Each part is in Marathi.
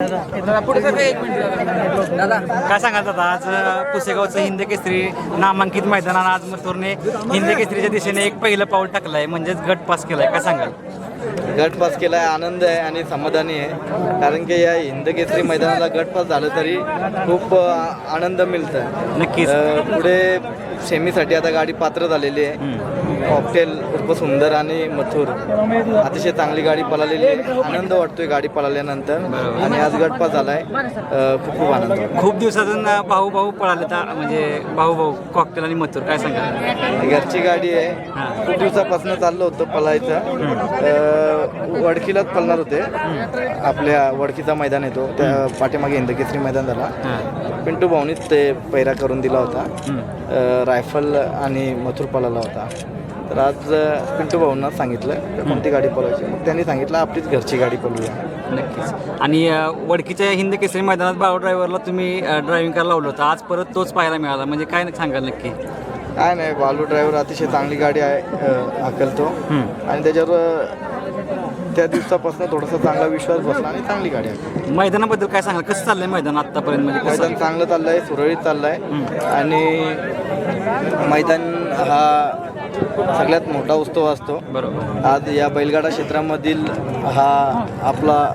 काय सांगाल दादा? आज पुसेगावचं हिंद केसरी नामांकित मैदानानं आज मथुरने हिंद केसरीच्या दिशेने एक पहिलं पाऊल टाकलंय म्हणजेच गट पास केलाय. काय सांगाल? गट पास केलाय आनंद आहे आणि समाधानी आहे. कारण की या हिंद केसरी मैदानाला गट पास झालं तरी खूप आनंद मिळतं नक्कीच. पुढे सेमीसाठी आता गाडी पात्र झालेली आहे. ऑक्टेल उर्फ सुंदर आणि मथुर. अतिशय चांगली गाडी पळालेली आहे. आनंद वाटतोय गाडी पळाल्यानंतर. आणि आज गट पास झालाय खूप खूप आनंद खूप दिवसातून भाऊ भाऊ पळाले तर म्हणजे भाऊ भाऊ कॉकटेल आणि मथुर काय सांगाल? घरची गाडी आहे. खूप दिवसापासून चाललं होतं पळायचं. वडकीलाच पळणार होते. आपल्या वडकीचा मैदान येतो त्या पाठीमागे हिंदकेसरी मैदान झाला. पिंटू भाऊनीच ते पैरा करून दिला होता. रायफल आणि मथुर पळाला होता. तर आज पिंटू भाऊंना सांगितलं कोणती गाडी पळवायची? मग त्यांनी सांगितलं आपलीच घरची गाडी पळवूया. नक्कीच. आणि वडकीच्या हिंद केसरी मैदानात बाळू ड्रायव्हरला तुम्ही ड्रायव्हिंग करायला लावलं होतं. आज परत तोच पाहायला मिळाला. म्हणजे काय सांगाल नक्की? काय नाही बालू ड्रायव्हर अतिशय चांगली गाडी आहे हम्म. आणि त्याच्यावर त्या दिवसापासून थोडासा चांगला विश्वास बसला आणि चांगली गाडी आहे. मैदानाबद्दल काय सांगाल? कसं चाललंय मैदान आतापर्यंत म्हणजे मैदान चांगलं चाललंय सुरळीत चाललंय. आणि मैदान हा सगळ्यात मोठा उत्सव असतो. बरोबर. आज या बैलगाडा क्षेत्रामधील हा आपला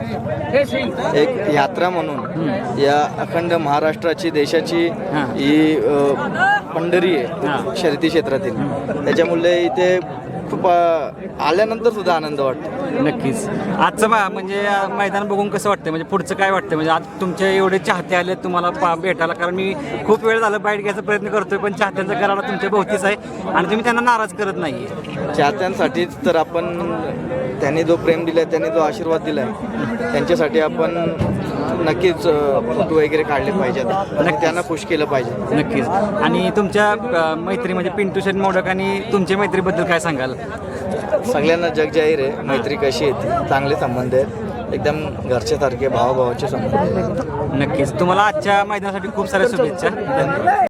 एक यात्रा म्हणून या अखंड महाराष्ट्राची देशाची हां. अ, पंढरी हां. आहे शर्यती क्षेत्रातील. त्याच्यामुळे इथे खूप आल्यानंतर सुद्धा आनंद वाटतो. नक्कीच. आजचं मा म्हणजे मैदान बघून कसं वाटतं म्हणजे पुढचं काय वाटतं म्हणजे आज तुमचे एवढे चाहते आले तुम्हाला पा भेटायला कारण मी खूप वेळ झाला बाईट घ्यायचा प्रयत्न करतोय पण चाहत्यांचा कराडा तुमच्या भोवतीच आहे आणि तुम्ही त्यांना नाराज करत नाही चाहत्यांसाठीच तर आपण त्यांनी जो प्रेम दिलाय त्यांनी जो आशीर्वाद दिलाय त्यांच्यासाठी आपण नक्कीच फोटो वगैरे काढले पाहिजेत आणि त्यांना खुश केलं पाहिजे. नक्कीच. आणि तुमच्या अ, मैत्रीमध्ये पिंटू शेट मोडक आणि तुमच्या मैत्रीबद्दल काय सांगाल? सगळ्यांना जग जाहीर आहे. मैत्री कशी आहे? चांगले संबंध आहेत. एकदम घरच्यासारखे भावाभावाचे संबंध नक्कीच. तुम्हाला आजच्या मैदानासाठी खूप साऱ्या शुभेच्छा. धन्यवाद.